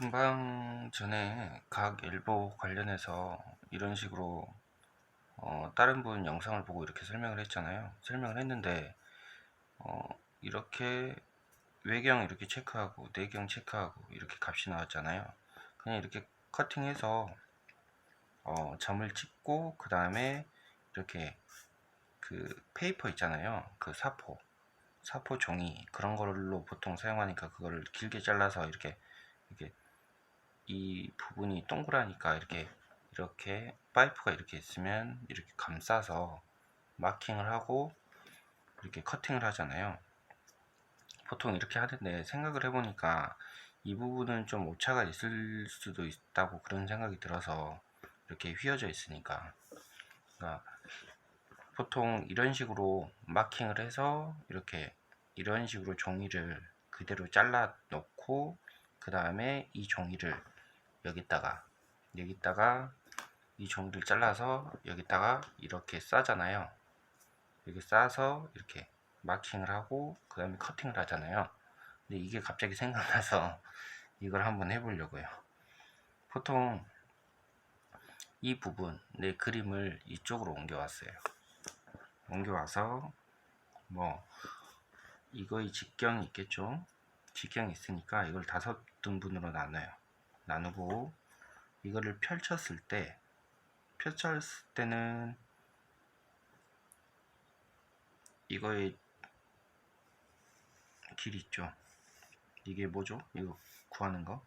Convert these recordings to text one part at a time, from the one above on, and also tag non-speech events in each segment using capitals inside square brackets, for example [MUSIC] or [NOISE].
금방 전에 각 일보 관련해서 이런 식으로 어, 다른 분 영상을 보고 이렇게 설명을 했잖아요. 설명을 했는데 어, 이렇게 외경 이렇게 체크하고 내경 체크하고 이렇게 값이 나왔잖아요. 그냥 이렇게 커팅해서 어, 점을 찍고 그 다음에 이렇게 그 페이퍼 있잖아요. 그 사포 사포 종이 그런 걸로 보통 사용하니까 그거를 길게 잘라서 이렇게 이렇게 이 부분이 동그라니까 이렇게 이렇게 파이프가 이렇게 있으면 이렇게 감싸서 마킹을 하고 이렇게 커팅을 하잖아요. 보통 이렇게 하는데 생각을 해보니까 이 부분은 좀 오차가 있을 수도 있다고 그런 생각이 들어서 이렇게 휘어져 있으니까 그러니까 보통 이런 식으로 마킹을 해서 이렇게 이런 식으로 종이를 그대로 잘라 놓고 그 다음에 이 종이를 여기다가 여기다가 이 종이를 잘라서 여기다가 이렇게 싸잖아요. 이렇게 싸서 이렇게 마킹을 하고 그 다음에 커팅을 하잖아요. 근데 이게 갑자기 생각나서 [LAUGHS] 이걸 한번 해보려고요. 보통 이 부분 내 그림을 이쪽으로 옮겨왔어요. 옮겨와서 뭐 이거의 직경이 있겠죠? 직경이 있으니까 이걸 다섯 등분으로 나눠요 나누고 이거를 펼쳤을 때 펼쳤을 때는 이거의 길 있죠? 이게 뭐죠? 이거 구하는 거?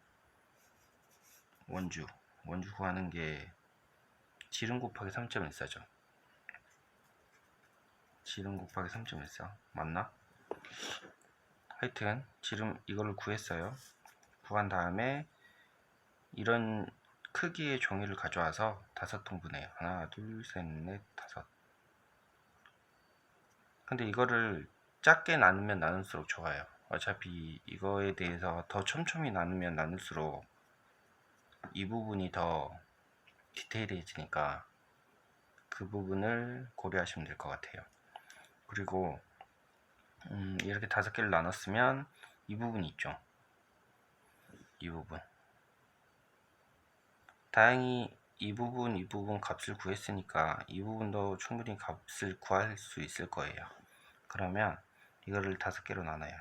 원주. 원주 구하는 게 지름 곱하기 3.14죠. 지름 곱하기 3.14 맞나? 하여튼 지름 이거를 구했어요. 구한 다음에 이런 크기의 종이를 가져와서 다섯 통분해요 하나 둘 셋 넷 다섯. 근데 이거를 작게 나누면 나눌수록 좋아요. 어차피 이거에 대해서 더 촘촘히 나누면 나눌수록 이 부분이 더 디테일해지니까 그 부분을 고려하시면 될 것 같아요. 그리고 음, 이렇게 다섯 개를 나눴으면 이 부분이 있죠. 이 부분 다행히 이 부분 이 부분 값을 구했으니까 이 부분도 충분히 값을 구할 수 있을 거예요. 그러면 이거를 다섯 개로 나눠요.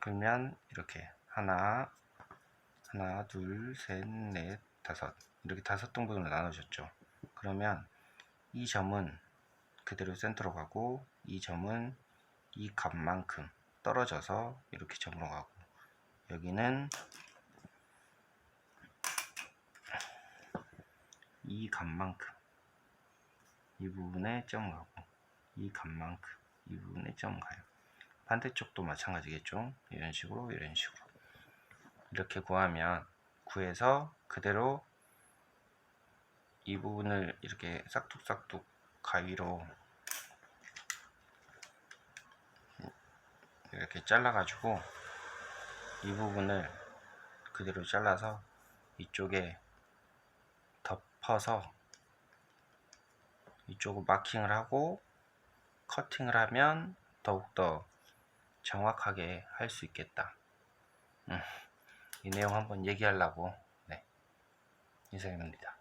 그러면 이렇게 하나 하나 둘셋넷 다섯. 이렇게 다섯 등분으로 나눠졌죠. 그러면 이 점은 그대로 센터로 가고 이 점은 이 값만큼 떨어져서 이렇게 점으로 가고 여기는 이 값만큼 이 부분에 점 가고 이 값만큼 이 부분에 점 가요. 반대쪽도 마찬가지겠죠? 이런 식으로 이런 식으로. 이렇게 구하면 구해서 그대로 이 부분을 이렇게 싹둑싹둑 가위로 이렇게 잘라 가지고 이 부분을 그대로 잘라서 이쪽에 덮어서 이쪽을 마킹을 하고 커팅을 하면 더욱더 정확하게 할 수 있겠다. 음, 이 내용 한번 얘기하려고 네, 이상입니다